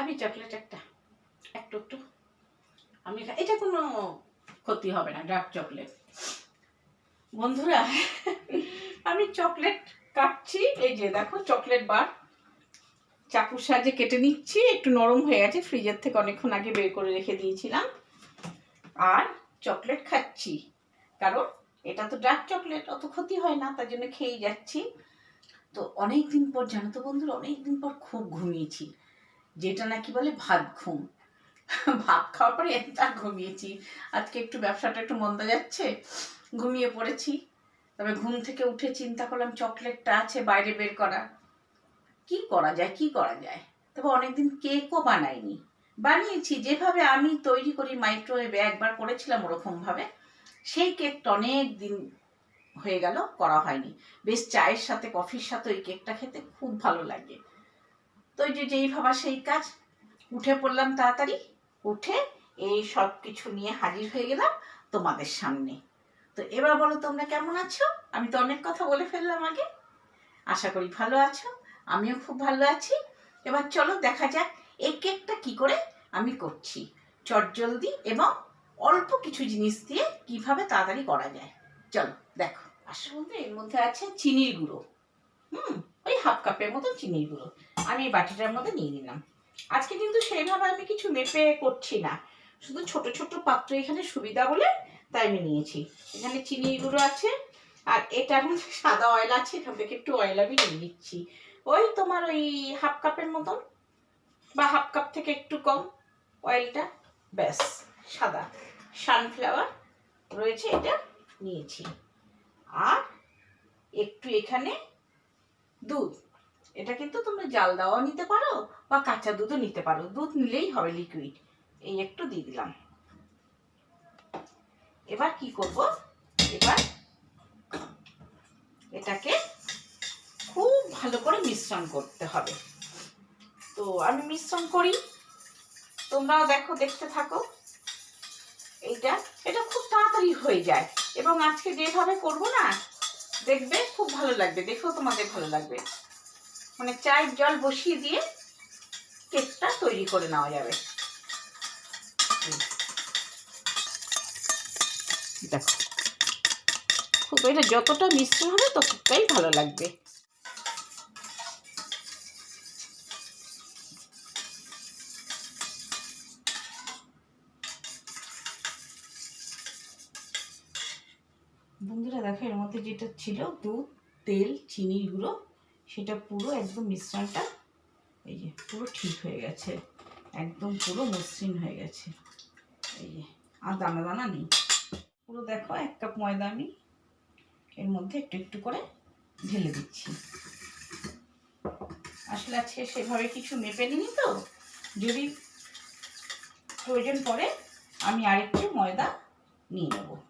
খাবি চকলেট একটা, একটু একটু। আমি এটা কোনো ক্ষতি হবে না ডার্ক চকলেট বন্ধুরা, আমি চকলেট কাটছি, এই যে দেখো চকলেট বার চাকুর সাহায্যে কেটে নিচ্ছি, একটু নরম হয়ে গেছে ফ্রিজের থেকে অনেকক্ষণ আগে বের করে রেখে দিয়েছিলাম। আর চকলেট খাচ্ছি, কারণ এটা তো ডার্ক চকলেট অত ক্ষতি হয় না, তার জন্য খেয়েই যাচ্ছি। তো অনেক দিন পর, জানো তো বন্ধুরা অনেক দিন পর খুব ঘুমিয়েছি। যেটা নাকি বলে ভাত ঘুম। ভাত খাওয়ার পরে একটা ঘুমিয়েছি। আজকে একটু ব্যবসাটা একটু মন্দা যাচ্ছে, ঘুমিয়ে পড়েছি। তবে ঘুম থেকে উঠে চিন্তা করলাম চকলেটটা আছে বাইরে বের করা। কি করা যায়, কি করা যায়? তবে অনেকদিন কেকও বানাইনি। বানিয়েছি, যেভাবে আমি তৈরি করি মাইক্রোওয়েভে একবার করেছিলাম ওরকমভাবে, সেই কেকটা অনেক দিন হয়ে গেল, করা হয়নি। বেশ চায়ের সাথে, কফির সাথে ওই কেকটা খেতে খুব ভালো লাগে। তো যে যেই ভাবা সেই কাজ। উঠে পড়লাম তাড়াতাড়ি, উঠে এই সব কিছু নিয়ে হাজির হয়ে গেলাম তোমাদের সামনে। তো এবার বলো তোমরা কেমন আছো? আমি তো অনেক কথা বলে ফেললাম আগে। আশা করি ভালো আছো, আমিও খুব ভালো আছি। এবার চলো দেখা যাক এই কেকটা কি করে আমি করছি। চটজলদি এবং অল্প কিছু জিনিস দিয়ে কীভাবে তাড়াতাড়ি করা যায়। চলো, দেখো আসলে এর মধ্যে আছে চিনির গুঁড়ো। হুম? ওই হাফ কাপের মতো চিনির গুঁড়ো। আমি বাটিটার মধ্যে নিয়ে নিলাম। আজকে কিন্তু সেইভাবে আমি কিছু মেপে করছি না। শুধু ছোট ছোট পাত্র এখানে সুবিধা বলে তাই আমি নিয়েছি। এখানে চিনির গুঁড়ো আছে, আর এটার মধ্যে সাদা অয়েল আছে, এখান থেকে একটু অয়েল আমি নিয়ে নিচ্ছি। ওই তোমার ওই হাফ কাপের মতন, বা হাফ কাপ থেকে একটু কম অয়েলটা ব্যাস, সাদা। সানফ্লাওয়ার রয়েছে, এটা নিয়েছি। আর একটু এখানে দুধ। এটা কিন্তু তোমরা জাল দেওয়াও নিতে পারো বা কাঁচা দুধও নিতে পারো। দুধ নিলেই হবে লিকুইড এই একটু দিয়ে দিলাম। এবার কি করব? এবার এটাকে খুব ভালো করে মিশ্রণ করতে হবে। তো আমি মিশ্রণ করি। তোমরাও দেখো, দেখতে থাকো। এইটা, এটা খুব তাড়াতাড়ি হয়ে যায়। এবং আজকে যেভাবে করব না দেখবে? খুব ভালো লাগবে। দেখেও তোমাদের ভালো লাগবে। মানে চায়ের জল বসিয়ে দিয়ে কেকটা তৈরি করে নেওয়া যাবে। দেখো। খুব এটা যতটা মিশ্র হবে ততটাই ভালো লাগবে। বন্ধুরা দেখো, এর মধ্যে যেটা ছিল, দুধ, তেল, চিনি, গুঁড়ো, সেটা পুরো একদম মিশ্রণটা, এই যে, পুরো ঠিক হয়ে গেছে। একদম পুরো মসৃণ হয়ে গেছে। এই যে, আর দানা দানা নেই। পুরো দেখো, এক কাপ ময়দা আমি এর মধ্যে একটু একটু করে ঢেলে দিচ্ছি। আসলে আজকে সেভাবে কিছু মেপে নিই তো। যদি প্রয়োজন পড়ে, আমি আরেকটু ময়দা নিয়ে নেব।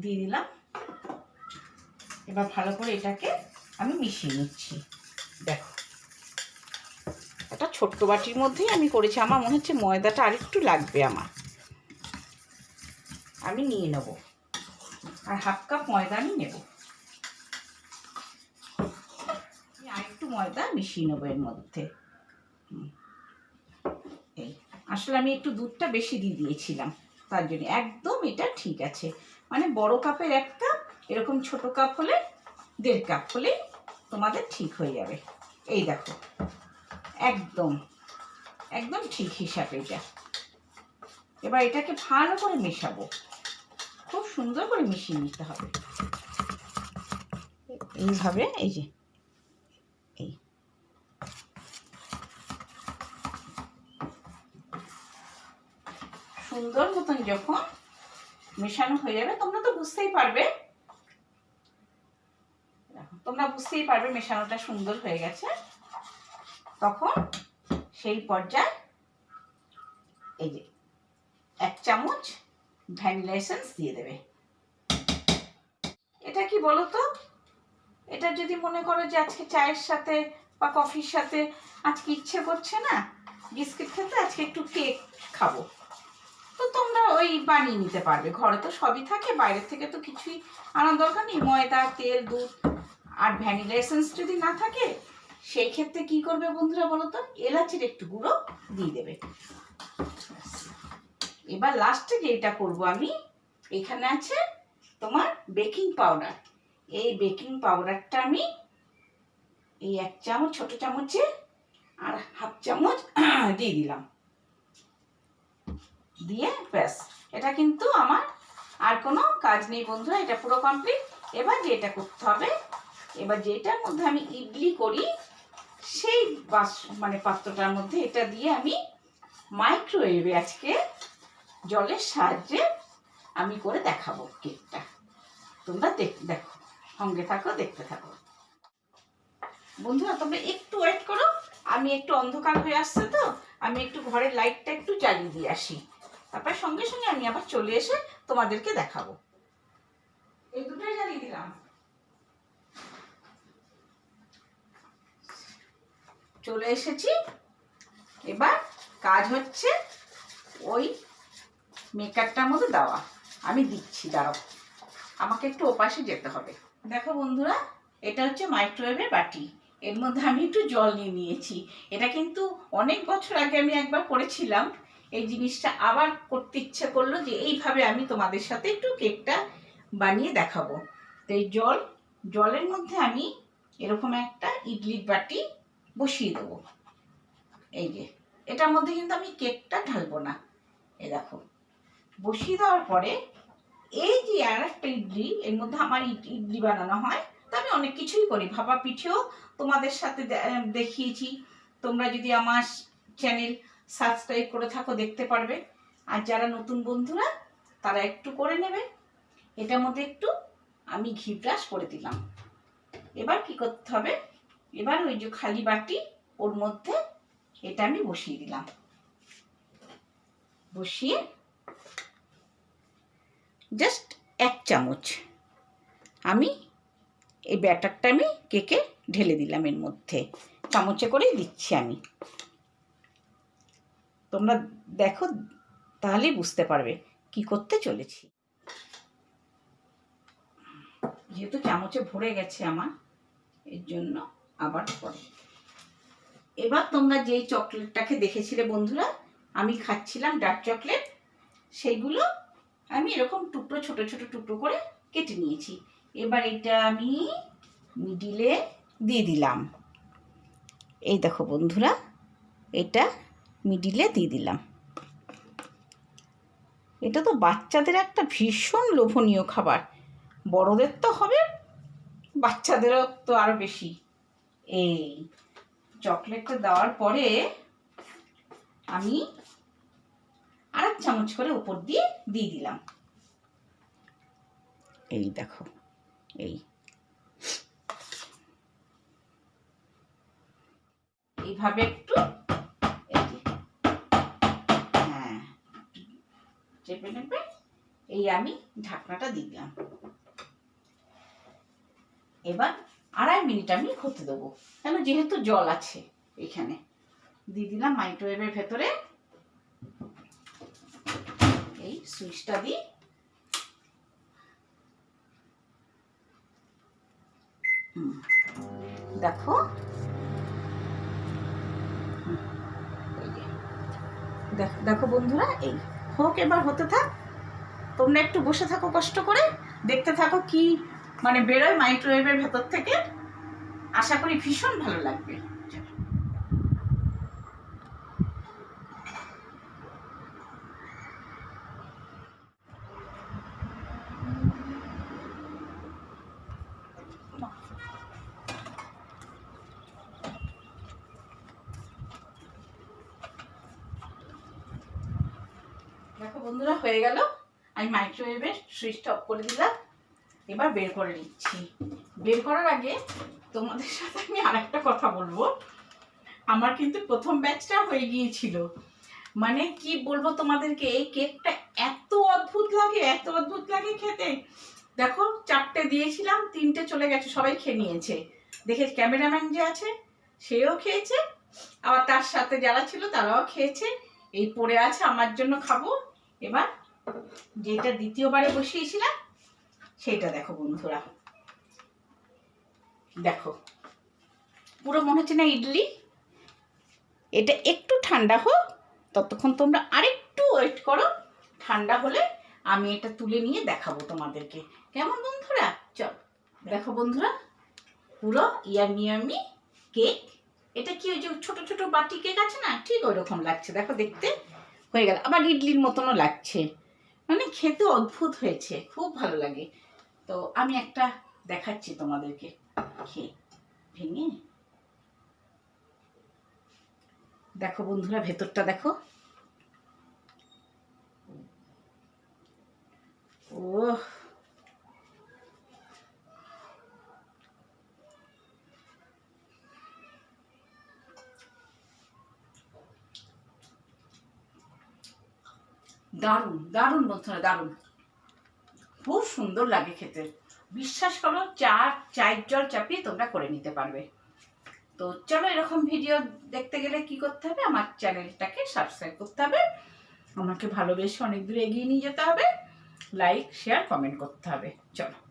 দিয়ে দিলাম। এবার ভালো করে এটাকে আমি মিশিয়ে নিচ্ছি। দেখো। একটা ছোট্ট বাটির মধ্যেই আমি করেছি। আমার মনে হচ্ছে ময়দাটা আরেকটু লাগবে আমার। আমি নিয়ে নেব। আর হাফ কাপ ময়দা আমি নেব। আরেকটু ময়দা মিশিয়ে নেব এর মধ্যে। এই। আসলে আমি একটু দুধটা বেশি দিয়ে দিয়েছিলাম। তার জন্য একদম এটা ঠিক আছে। মানে বড় কাপের এক কাপ এরকম ছোট কাপ হলে দেড় কাপ হলে তোমাদের ঠিক হয়ে যাবে। এই দেখো, একদম একদম ঠিক হিসাবে এটা। এবার এটাকে ভালো করে মেশাবো। খুব সুন্দর করে মিশিয়ে নিতে হবে। এইভাবে, এই যে, এই। সুন্দর মতন যখন মেশানো হয়ে যাবে, তোমরা তো বুঝতেই পারবে। তোমরা বুঝতেই পারবে মেশানোটা সুন্দর হয়ে গেছে। তখন সেই পর্যায়ে এই যে এক চামচ ভ্যানিলা এসেন্স দিয়ে দেবে। এটা কি বলো তো এটা যদি মনে করো যে আজকে চায়ের সাথে বা কফির সাথে আজকে ইচ্ছে করছে না, বিস্কিট খেতে, আজকে একটু কেক খাব। তো তোমরা ওই বানিয়ে নিতে পারবে। ঘরে তো সবই থাকে, বাইরের থেকে তো কিছুই আনার দরকার নেই। ময়দা, তেল, দুধ আর ভ্যানিলা এসেন্স যদি না থাকে সেই ক্ষেত্রে কি করবে বন্ধুরা বলো তো? এলাচের একটু গুঁড়ো দিয়ে দেবে। এবার লাস্টে যেটা করব আমি, এখানে আছে তোমার বেকিং পাউডার এই বেকিং পাউডারটা আমি এই এক চামচ, ছোট চামচে আর হাফ চামচ দিয়ে দিলাম। দিয়ে ব্যাস। এটা কিন্তু আমার আর কোনো কাজ নেই বন্ধুরা, এটা পুরো কমপ্লিট এবার যেটা করতে হবে, এবার যেটার মধ্যে আমি ইডলি করি, সেই বাস মানে পাত্রটার মধ্যে এটা দিয়ে আমি মাইক্রোওয়েভে আজকে জলের সাহায্যে আমি করে দেখাবো কেকটা তোমরা দেখ, দেখো, সঙ্গে থাকো, দেখতে থাকো। বন্ধুরা, তোমরা একটু ওয়েট করো, আমি একটু অন্ধকার হয়ে আসছে তো, আমি একটু ঘরের লাইটটা একটু জ্বালিয়ে দিয়ে আসি। তারপর সঙ্গে সঙ্গে আমি আবার চলে এসে তোমাদেরকে দেখাবো। এই দুটোই জ্বালিয়ে দিলাম। চলে এসেছি। এবার কাজ হচ্ছে ওই মেকারটার মধ্যে দেওয়া। আমি দিচ্ছি, দাঁড়াও। আমাকে একটু ওপাশে যেতে হবে। দেখো বন্ধুরা, এটা হচ্ছে মাইক্রোওয়েভের বাটি। এর মধ্যে আমি একটু জল নিয়ে নিয়েছি। এটা কিন্তু অনেক বছর আগে আমি একবার করেছিলাম। এই জিনিসটা আবার করতে ইচ্ছে করল যে এইভাবে আমি তোমাদের সাথে একটু কেকটা বানিয়ে দেখাবো। তো এই জল, জলের মধ্যে আমি এরকম একটা ইডলির বাটি বসিয়ে দেবো। এই যে, এটার মধ্যে কিন্তু আমি কেকটা ঢালবো না। এই দেখো, বসিয়ে দেওয়ার পরে এই যে আর একটা ইডলি, এর মধ্যে আমার ইড- ইডলি বানানো হয়, তা আমি অনেক কিছুই করি। ভাপা পিঠেও তোমাদের সাথে দেখিয়েছি। তোমরা যদি আমার চ্যানেল সাবস্ক্রাইব করে থাকো, দেখতে পারবে। আর যারা নতুন বন্ধুরা, তারা একটু করে নেবে। এটার মধ্যে একটু আমি ঘি ব্রাশ করে দিলাম। এবার কি করতে হবে? এবার ওই যে খালি বাটি, ওর মধ্যে এটা আমি বসিয়ে দিলাম। বসিয়ে জাস্ট এক চামচ আমি এই ব্যাটারটা আমি কেকে ঢেলে দিলাম এর মধ্যে। চামচে করেই দিচ্ছি আমি। তোমরা দেখো, তাহলেই বুঝতে পারবে কি করতে চলেছি। যেহেতু চামচে ভরে গেছে আমার, এর জন্য আবার পরে। এবার তোমরা যেই চকলেটটাকে দেখেছিলে বন্ধুরা, আমি খাচ্ছিলাম ডার্ক চকলেট, সেইগুলো আমি এরকম টুকরো, ছোট ছোট টুকরো করে কেটে নিয়েছি। এবার এটা আমি মিডিলে দিয়ে দিলাম। এই দেখো বন্ধুরা, এটা মিডিলে দিয়ে দিলাম। এটা তো বাচ্চাদের একটা ভীষণ লোভনীয় খাবার। বড়দের তো হবে, বাচ্চাদেরও তো আরও বেশি। এই চকলেটটা দেওয়ার পরে আমি আর এক চামচ করে উপর দিয়ে দিয়ে দিলাম। এই দেখো, এই। এইভাবে একটু চেপে নেবে। এই আমি ঢাকনাটা দিলাম। এবার আড়াই মিনিট আমি হতে দেবো, কেন যেহেতু জল আছে এখানে। দিয়ে দিলাম মাইক্রোওয়েভের ভেতরে। এই সুইচটা দিই। দেখো দেখো বন্ধুরা, এই। হোক এবার হতে থাক। তোমরা একটু বসে থাকো, কষ্ট করে। দেখতে থাকো কি মানে বেরোয় মাইক্রোওয়েভের ভেতর থেকে। আশা করি ভীষণ ভালো লাগবে দেখো বন্ধুরা, হয়ে গেল। আমি মাইক্রোওয়েভের সুইচটা অফ করে দিলাম। এবার বের করে নিচ্ছি। বের করার আগে তোমাদের সাথে আমি আরেকটা কথা বলব। আমার কিন্তু প্রথম ব্যাচটা হয়ে গিয়েছিল। মানে কি বলব তোমাদেরকে, এই কেকটা এত অদ্ভুত লাগে, এত অদ্ভুত লাগে খেতে। দেখো, চারটে দিয়েছিলাম, তিনটে চলে গেছে, সবাই খেয়ে নিয়েছে। দেখে ক্যামেরাম্যান যে আছে, সেও খেয়েছে। আবার তার সাথে যারা ছিল, তারাও খেয়েছে। এই পড়ে আছে, আমার জন্য খাব। এবার যেটা দ্বিতীয়বারে বসিয়েছিলাম সেটা দেখো বন্ধুরা। দেখো, পুরো মনে হচ্ছে না ইডলি। এটা একটু ঠান্ডা হোক, ততক্ষণ তোমরা আরেকটু ওয়েট করো। ঠান্ডা হলে আমি এটা তুলে নিয়ে দেখাবো তোমাদেরকে। কেমন বন্ধুরা? চল, দেখো বন্ধুরা, পুরো ইয়ামি ইয়ামি কেক এটা কি ওই যে ছোট ছোট বাটি কেক আছে না? ঠিক ওই রকম লাগছে, দেখো দেখতে। হয়ে গেল। আবার ইডলির মতনও লাগছে। মানে খেতে অদ্ভুত হয়েছে। খুব ভালো লাগে। তো আমি একটা দেখাচ্ছি তোমাদেরকে। খেয়ে ভেঙে। দেখো বন্ধুরা, ভেতরটা দেখো। ও দারুণ দারুণ বন্ধুরা দারুণ। খুব সুন্দর লাগে খেতে। বিশ্বাস করো চা চায়ের জল চাপিয়ে তোমরা করে নিতে পারবে। তো চলো এরকম ভিডিও দেখতে গেলে কি করতে হবে? আমার চ্যানেলটাকে সাবস্ক্রাইব করতে হবে। আমাকে ভালোবেসে অনেক দূরে এগিয়ে নিয়ে যেতে হবে। লাইক শেয়ার কমেন্ট করতে হবে। চলো।